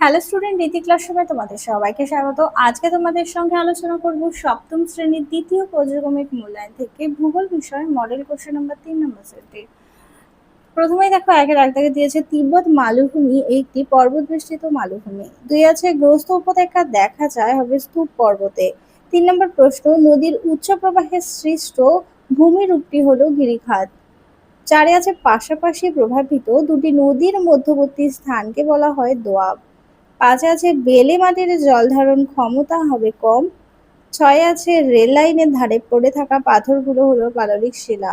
Hello student রীতি ক্লাসরুমে তোমাদের সবাইকে স্বাগত। আজকে তোমাদের সঙ্গে আলোচনা করব সপ্তম শ্রেণির দ্বিতীয় পর্যক্রমিক মূল্যায়ন থেকে ভূগোল বিষয় মডেল কোশ্চেন নম্বর তিন নম্বর সেটটি। প্রথমেই দেখো একের এক থেকে দিয়েছে তিব্বত মালভূমি, একটি পর্বত বেষ্টিত মালভূমি। দুই আছে, গ্রস্ত উপত্যকা দেখা যায়, হবে স্তূপ পর্বতে। তিন নম্বর প্রশ্ন, নদীর উচ্চ প্রবাহের সৃষ্ট ভূমিরূপটি হলো গিরিখাত। চারে আছে, পাশাপাশি প্রভাবিত দুটি নদীর মধ্যবর্তী স্থানকে বলা হয় দোয়াব। পাঁচে আছে বেলে মাটির জল ধারণ ক্ষমতা হবে কম, ছয় আছে রেল লাইনের ধারে পড়ে থাকা পাথরগুলো হলো পাললিক শিলা।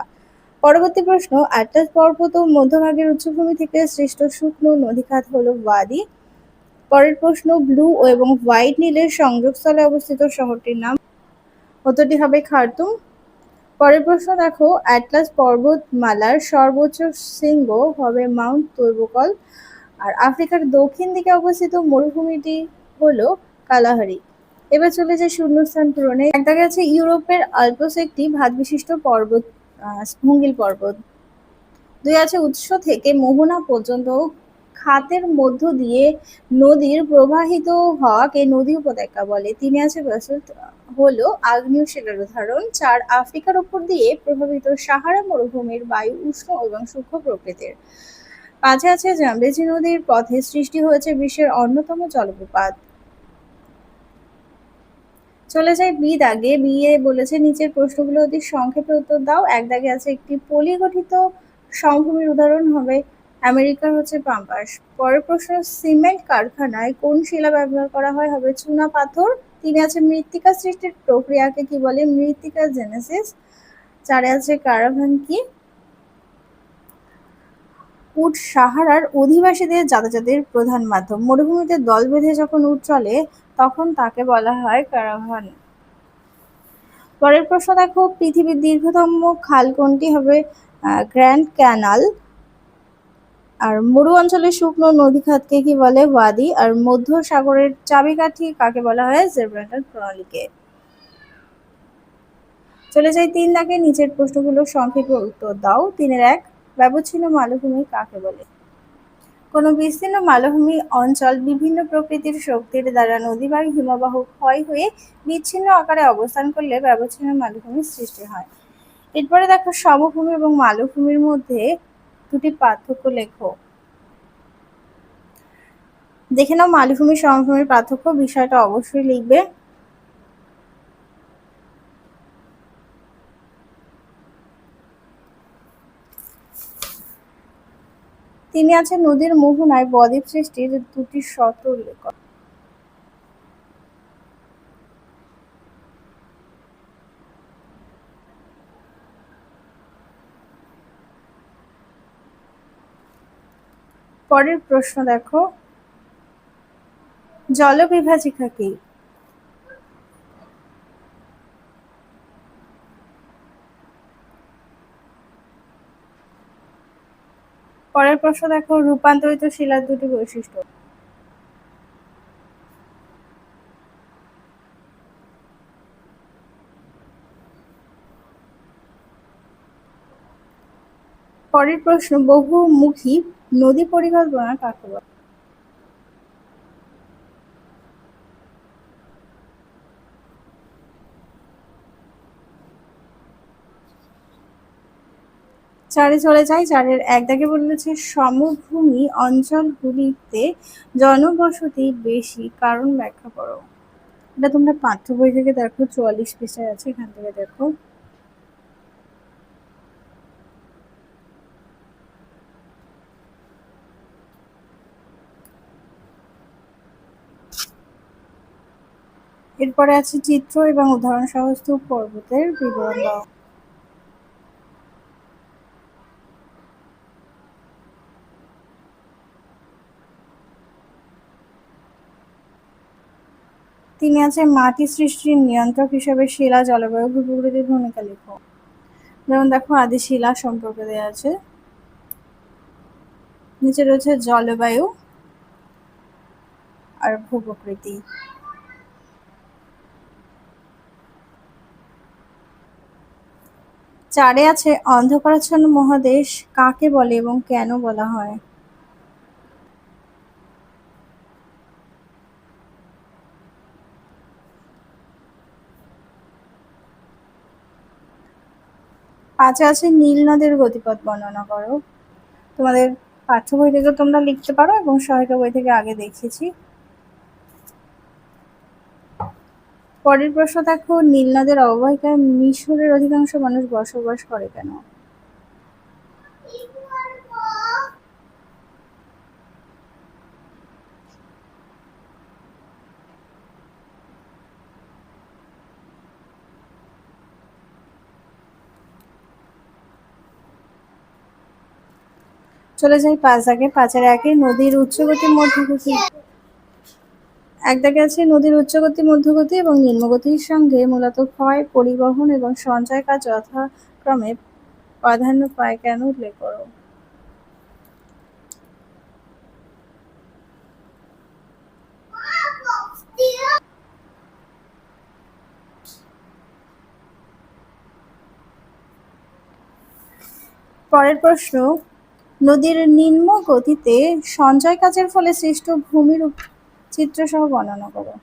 পরবর্তী প্রশ্ন আটলাস পর্বত ও মধ্যভাগের উচ্চভূমি থেকে সৃষ্ট শুকনো নদীখাত হলো ওয়াদি পরের প্রশ্ন, ব্লু এবং হোয়াইট নীলের সংযোগস্থলে অবস্থিত শহরটির নাম উত্তরটি হবে খার্তুম। পরের প্রশ্ন দেখো অ্যাটলাস পর্বতমালার সর্বোচ্চ শৃঙ্গ হবে মাউন্ট তৈবকল। আর আফ্রিকার দক্ষিণ দিকে অবস্থিত মরুভূমিটি হলো কালাহারি। এবার চলে যায় শূন্যস্থান পূরণে। দেখা গেছে ইউরোপের আলপস, একটি ভাত বিশিষ্ট পর্বত ভঙ্গিল পর্বত। দুই আছে উৎস থেকে মোহনা পর্যন্ত। খাতের মধ্য দিয়ে নদীর প্রবাহিত হওয়াকে নদী উপত্যকা বলে। তিনি আছে হলো আগ্নেয় শিলার উদাহরণ, চার আফ্রিকার উপর দিয়ে প্রভাবিত সাহারা মরুভূমির বায়ু উষ্ণ এবং সূক্ষ্ম প্রকৃতির। পাঁচে আছে জামবেজি নদীর পথে সৃষ্টি হয়েছে বিশ্বের অন্যতম জলপ্রপাত। চলে যাই বি দাগে। বিয়ে বলেছে, নিচের প্রশ্নগুলো অতি সংক্ষেপে উত্তর দাও। এক দাগে আছে, একটি পলি গঠিত সমভূমির উদাহরণ হবে আমেরিকার হচ্ছে পাম্পাস। পরের প্রশ্ন, সিমেন্ট কারখানায় কোন শিলা ব্যবহার করা হয়? হবে চুনা পাথর। তিনে আছে, মৃত্তিকা সৃষ্টির প্রক্রিয়াকে কি বলে? মৃত্তিকা জেনেসিস। চারে আছে, কারাভান কি? উট সাহারার অধিবাসীদের যাতায়াতের প্রধান মাধ্যম। মরুভূমিতে দল বেঁধে যখন উট চলে, তখন তাকে বলা হয় কারাভান। পরের প্রশ্ন দেখো, পৃথিবীর দীর্ঘতম খাল কোনটি হবে? Grand canal. আর মরু অঞ্চলের শুকনো নদী খাতকে কি বলে? ওয়াদি। আর মধ্য সাগরের চাবিকাঠি কাকে বলা হয়? জেব্রাটার প্রণালীকে। চলে যাই তিন দাগে। নিচের প্রশ্নগুলো সংক্ষেপে উত্তর দাও। তিনের এক ব্যবচ্ছিন্ন মালভূমি কাকে বলে? কোনো বিস্তীর্ণ মালভূমি অঞ্চল বিভিন্ন প্রকৃতির শক্তির দ্বারা নদী বা হিমবাহ ক্ষয় হয়ে বিচ্ছিন্ন আকারে অবস্থান করলে ব্যবচ্ছিন্ন মালভূমির সৃষ্টি হয়। এরপরে দেখো সমভূমি এবং মালভূমির মধ্যে দুটি পার্থক্য লেখো। দেখে নাও মালভূমি, সমভূমির পার্থক্য, বিষয়টা অবশ্যই লিখবে। তিনি আছেন নদীর মোহনায় বদ্বীপ সৃষ্টির দুটি শর্ত উল্লেখ পরের প্রশ্ন দেখো। জলবিভাজিকা কি? পরের প্রশ্ন দেখো রূপান্তরিত শিলার দুটি বৈশিষ্ট্য। পরের প্রশ্ন বহুমুখী নদী পরিকল্পনা কাকে বলে চারে চলে যাই, চারের এক দাগে বলেছে সমভূমি অঞ্চলগুলিতে জনবসতি বেশি, কারণ ব্যাখ্যা করো। এটা তোমরা পাঠ্য বই থেকে দেখো, চুয়াল্লিশ পৃষ্ঠায় আছে, এখান থেকে দেখো। এরপরে আছে চিত্র এবং উদাহরণ সহ স্তূপ পর্বতের বিবরণ তিনি আছেন মাটি সৃষ্টির নিয়ন্ত্রক হিসেবে শিলা জলবায়ু ভূপ্রকৃতির ভূমিকা লেখক। যেমন দেখো, আদি শিলা সম্পর্কে দেওয়া আছে। নিচে রয়েছে জলবায়ু আর ভূপ্রকৃতি। চারে আছে অন্ধকারাচ্ছন্ন মহাদেশ, কাকে বলে এবং কেন বলা হয়? পাঁচে আছে নীল নদের গতিপথ বর্ণনা করো। তোমাদের পাঠ্য বই থেকে তোমরা লিখতে পারো এবং সহায়িকা বই থেকে আগে দেখেছি। পরের প্রশ্ন দেখো, নীল নদের অববাহিকায় মিশরের অধিকাংশ মানুষ বসবাস করে কেন? চলে যাই পাঁচ দাগে। পাঁচের একে নদীর উচ্চগতি মধ্যগতি। এক দাগে আছে নদীর উচ্চগতি মধ্যগতি এবং নিম্নগতির সঙ্গে মূলত ক্ষয়, পরিবহন এবং সঞ্চয় কাজ যথাক্রমে প্রাধান্য পায় কেন উল্লেখ করো। পরের প্রশ্ন নদীর নিম্ন গতিতে সঞ্চয় কাজের ফলে সৃষ্ট ভূমির চিত্রসহ বর্ণনা করো।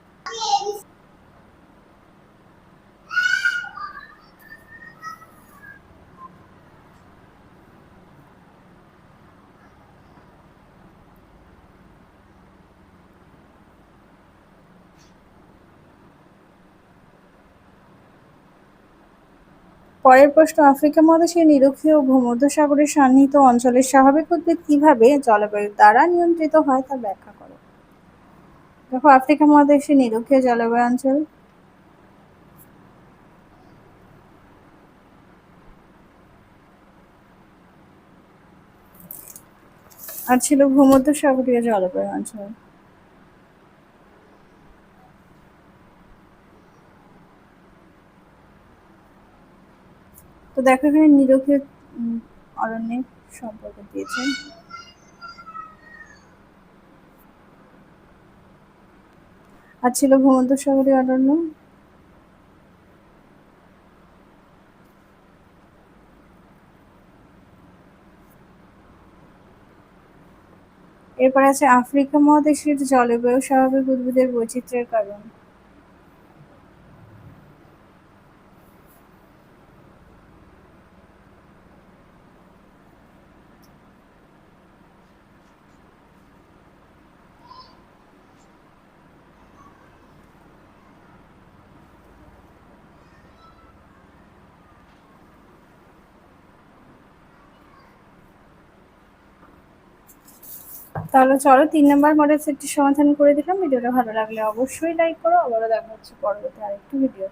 পরের প্রশ্ন, আফ্রিকা মহাদেশের নিরক্ষীয় ভূমধ্যসাগরের সান্নিহিত অঞ্চলের স্বাভাবিক উদ্ভিদ কীভাবে জলবায়ুর দ্বারা নিয়ন্ত্রিত হয় তা ব্যাখ্যা করো। দেখো, আফ্রিকা মহাদেশের নিরক্ষীয় জলবায়ু অঞ্চল। আর ছিল ভূমধ্যসাগরীয় জলবায়ু অঞ্চল। তো দেখো এখানে নিরক্ষীয় অরণ্যে সম্পর্ক দিয়েছে। আর ছিল ভূমধ্যসাগরীয় অরণ্য। এরপর আছে আফ্রিকা মহাদেশের জলবায়ু, স্বাভাবিক উদ্ভিদের বৈচিত্র্যের কারণ। তাহলে চলো, তিন নম্বর মডেল সেটটি সমাধান করে দিলাম। ভিডিওটা ভালো লাগলে অবশ্যই লাইক করো। আবারও দেখা হচ্ছে পরবর্তী আরেকটি ভিডিও